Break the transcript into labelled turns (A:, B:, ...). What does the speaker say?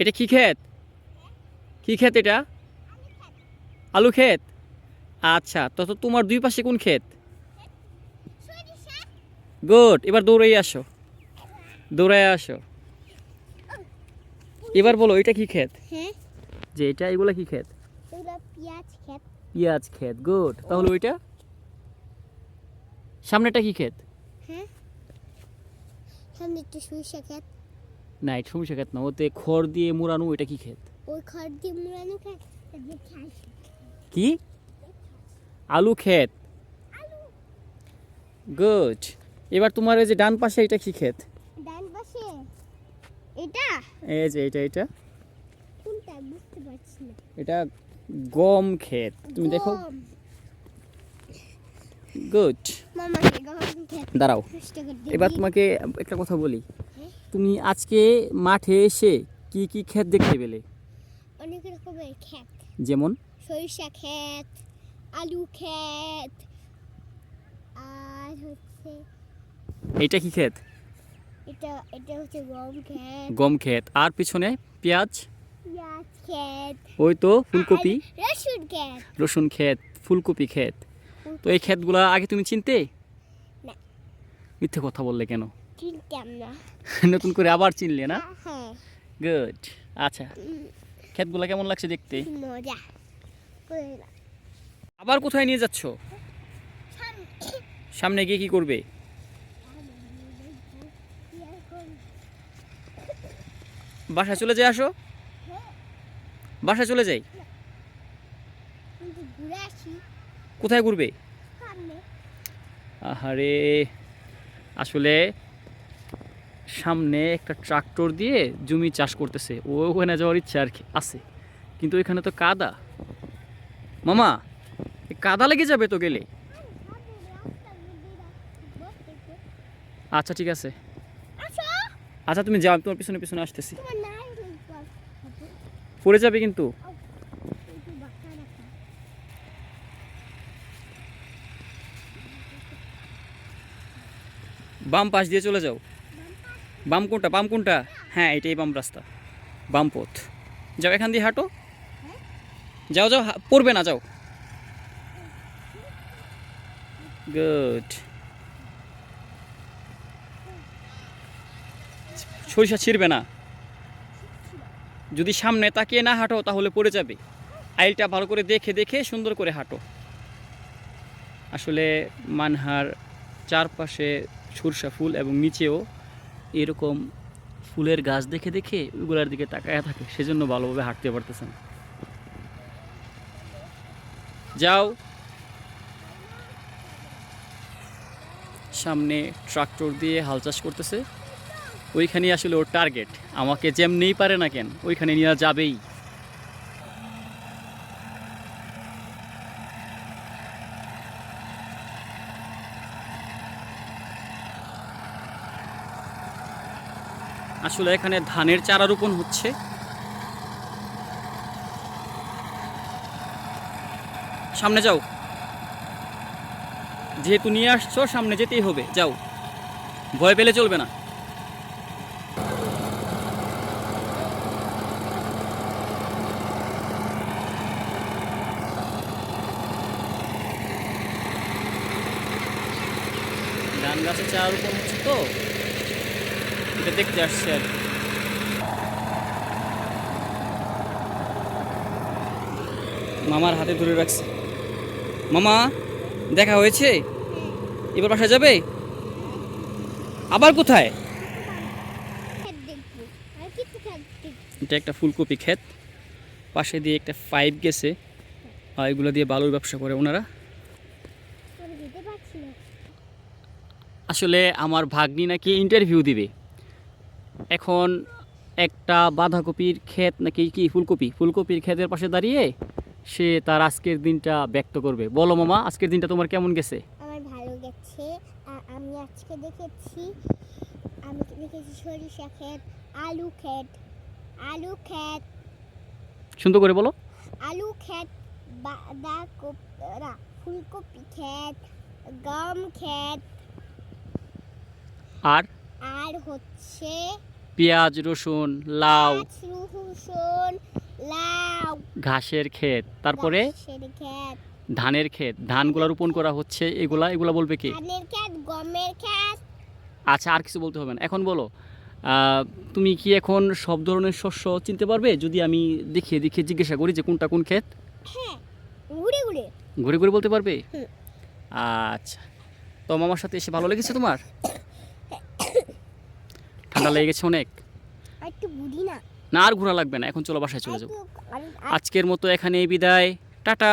A: এটা কি ক্ষেত? কি ক্ষেত এটা? আলু ক্ষেত? আচ্ছা তো তোমার দুই পাশে কোন ক্ষেত? গুড এবার দৌড়াই আসো। দৌড়াই আসো। এবার বলো এটা কি ক্ষেত?
B: হ্যাঁ।
A: যে এটা এগুলা কি ক্ষেত?
B: পেঁয়াজ
A: ক্ষেত। গুড। তাহলে ওইটা? সামনেটা কি ক্ষেত?
B: হ্যাঁ। সামনে একটু সরিষা খেত
A: না এটা সমস্যা ক্ষেত না ওতে খড় দিয়ে মোড়ানো ওইটা কি ক্ষেত?
B: ওই খড় দিয়ে মুড়ানো খেত
A: কি? আলু ক্ষেত? গুড। এবার তোমার এই যে ডান পাশে এটা কি ক্ষেত?
B: ডান পাশে? এটা?
A: এই যে এটা এটা।
B: কোনটা? বুঝতে পারছি না।
A: এটা গম ক্ষেত। তুমি দেখো। গুড।
B: খেত
A: দাঁড়াও। এবার তোমাকে একটা কথা বলি? তুমি আজকে মাঠে এসে কি কি ক্ষেত দেখতে পেলে?
B: অনেক রকমের খেত
A: যেমন?
B: সরিষা ক্ষেত আলু ক্ষেত আর হচ্ছে
A: এইটা কি ক্ষেত?
B: এটা এটা হচ্ছে গম ক্ষেত।
A: গম ক্ষেত। আর পিছনে পেঁয়াজ?
B: পেঁয়াজ ক্ষেত।
A: ওই তো ফুলকপি।
B: রসুন ক্ষেত।
A: রসুন ক্ষেত ফুলকপি ক্ষেত। তো এই ক্ষেতগুলো আগে তুমি চিনতে? মিথ্যে কথা বললে কেন?
B: চিনতাম না।
A: নতুন করে আবার চিনলে না?
B: হ্যাঁ।
A: গুড আচ্ছা।
B: উম,
A: ক্ষেতগুলো কেমন লাগছে দেখতে?
B: মজা।
A: আবার কোথায় নিয়ে যাচ্ছ? সামনে। গিয়ে কি করবে? বাসায় চলে যাই আসো। বাসায় চলে যাই। কোথায় ঘুরবে? আহারে। আসলে সামনে একটা ট্রাক্টর দিয়ে জমি চাষ করতেছে। ও ওখানে যাওয়ার ইচ্ছা আর কি, আছে। কিন্তু ওইখানে তো কাদা। মামা কাদা লেগে যাবে তো গেলে? আচ্ছা ঠিক আছে। আচ্ছা তুমি যাও তোমার পিছনে পিছনে আসতেছি। পড়ে যাবে কিন্তু। বাম পাশ দিয়ে চলে যাও। বাম কোনটা? বাম কোনটা? হ্যাঁ এটাই বাম রাস্তা। বাম পথ। যাও এখান দিয়ে হাঁটো। যাও যাও পড়বে না, যাও। গুড। সরিষা ছিঁড়বে না। যদি সামনে তাকিয়ে না হাঁটো, তাহলে পড়ে যাবে। আইলটা ভালো করে দেখে দেখে সুন্দর করে হাঁটো। আসলে মানহার চারপাশে সরষা ফুল এবং নিচেও এরকম ফুলের গাছ দেখে দেখে ওগুলার দিকে তাকায় থাকে, সেজন্য ভালোভাবে হাঁটতে পারতেছেন যাও। সামনে ট্রাক্টর দিয়ে হাল চাষ করতেছে। ওইখানেই আসলে ওর টার্গেট আমাকে যেমনিই পারে না কেন, ওইখানে নিয়ে যাবেই। আসলে এখানে ধানের চারা রোপণ হচ্ছে। সামনে যাও। যেহেতু নিয়ে আসছো, সামনে যেতেই হবে। যাও। ভয় পেলে চলবে না। ধান গাছের চারা রোপণ হচ্ছে তো? এটা দেখতে আসছে। মামার হাতে ধরে রাখছে। মামা, দেখা হয়েছে? এবার বাসা যাবে? আবার কোথায়? এটা একটা ফুলকপি ক্ষেত। পাশে দিয়ে একটা পাইপ গেছে। আর এগুলো দিয়ে বালুর ব্যবসা করে ওনারা। আসলে আমার ভাগ্নি নাকি ইন্টারভিউ দিবে। এখন একটা বাঁধাকপির ক্ষেত নাকি কি ফুলকপি? ফুলকপির ক্ষেতের পাশে দাঁড়িয়ে সে তার আজকের দিনটা ব্যক্ত করবে। বলো মামা আজকের দিনটা তোমার কেমন গেছে?
B: আমার ভালো গেছে। আমি আজকে দেখেছি আমি দেখেছি সরিষা ক্ষেত আলু ক্ষেত আলু ক্ষেত।
A: সুন্দর করে বলো।
B: আলু ক্ষেত বাঁধাকপি ফুলকপি ক্ষেত গম ক্ষেত।
A: আর?
B: হচ্ছে
A: পেঁয়াজ রসুন লাউ।
B: রসুন লাউ।
A: ঘাসের ক্ষেত। তারপরে?
B: ক্ষেত।
A: ধানের ক্ষেত। ধানগুলা রোপণ করা হচ্ছে। এগুলা এগুলা বলবে কি?
B: ধানের ক্ষেত গমের ক্ষেত।
A: আচ্ছা আর কিছু বলতে হবে না। এখন বলো তুমি কি এখন সব ধরনের শস্য চিনতে পারবে? যদি আমি দেখিয়ে দেখিয়ে জিজ্ঞাসা করি যে কোনটা কোন ক্ষেত।
B: হ্যাঁ ঘুরে ঘুরে।
A: ঘুরে ঘুরে বলতে পারবে? আচ্ছা। তো মামার সাথে এসে ভালো লেগেছে তোমার? ঠান্ডা লেগে গেছে অনেক?
B: না।
A: আর ঘোরা লাগবে না এখন চলো বাসায় চলে যাব। আজকের মতো এখানে বিদায় টাটা।